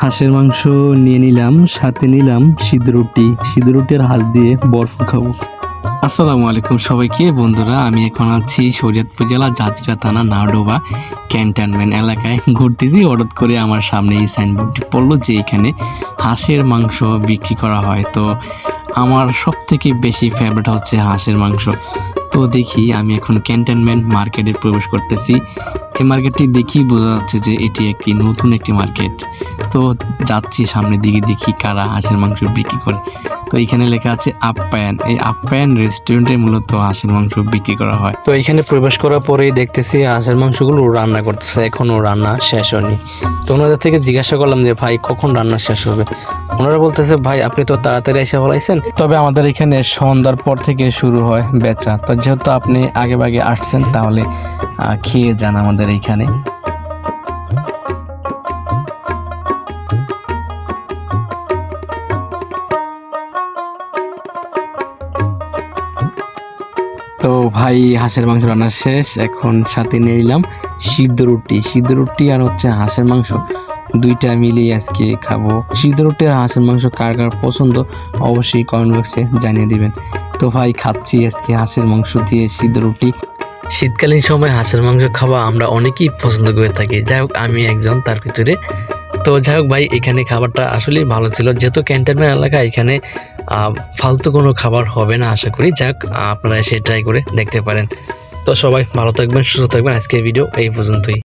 হাঁসের মাংস নিয়ে নিলাম, সাথে নিলাম সিদ্ধ রুটি। রুটির হাত দিয়ে বরফ খাব। আসসালামু আলাইকুম সবাইকে। বন্ধুরা, আমি এখন আছি শরীয়তপুর জেলা জাজিরা থানা নাওডোবা ক্যান্টনমেন্ট এলাকায়। ঘুরতে ঘুরতেছি, হঠাৎ করে আমার সামনে এই সাইনবোর্ডটি পড়ল যে এখানে হাঁসের মাংস বিক্রি করা হয়। তো আমার সব থেকে বেশি ফেভারিট হচ্ছে হাঁসের মাংস। তো দেখি আমি এখন ক্যান্টনমেন্ট মার্কেটে প্রবেশ করতেছি। এই মার্কেটটি দেখি বোঝা যাচ্ছে যে এটি একটি নতুন একটি মার্কেট তো যাচ্ছি সামনের দিকে, দেখি কারা হাঁসের মাংস বিক্রি করে। তো এখানে লেখা আছে আপ্যায়ন এই আপ্যায়ন রেস্টুরেন্টে মূলত হাঁসের মাংস বিক্রি করা হয়। তো এখানে প্রবেশ করার পরেই দেখতেছি হাঁসের মাংসগুলো রান্না করতেছে। এখনও রান্না শেষ হয়নি। তো ওনাদের থেকে জিজ্ঞাসা করলাম যে, ভাই, কখন রান্না শেষ হবে? ওনারা বলতেছে, ভাই, আপনি তো তাড়াতাড়ি এসে বলাইছেন তবে আমাদের এখানে সন্ধ্যার পর থেকে শুরু হয় বেচা। তো যেহেতু আপনি আগে ভাগে আসছেন, তাহলে খেয়ে যান আমাদের এইখানে। তো ভাই, হাঁসের মাংস রান্না শেষ। এখন সাথে নিয়ে নিলাম সিদ্ধ রুটি। সিদ্ধ রুটি আর হচ্ছে হাঁসের মাংস, দুইটা মিলিয়ে আজকে খাব। সিদ্ধ রুটি আর হাঁসের মাংস কার কার পছন্দ, অবশ্যই কমেন্ট বক্সে জানিয়ে দিবেন। তো ভাই খাচ্ছি আজকে হাঁসের মাংস দিয়ে সিদ্ধ রুটি। শীতকালীন সময় হাঁসের মাংস খাওয়া আমরা অনেকেই পছন্দ করে থাকি। যাই হোক, আমি একজন, তার ভিতরে। তো যাই হোক ভাই, এখানে খাবারটা আসলেই ভালো ছিল। যেহেতু ক্যান্টনমেন্ট এলাকা, এখানে ফালতু কোনো খাবার হবে না আশা করি। যাক আপনারা এসে ট্রাই করে দেখতে পারেন। তো সবাই ভালো থাকবেন, সুস্থ থাকবেন। আজকের ভিডিও এই পর্যন্তই।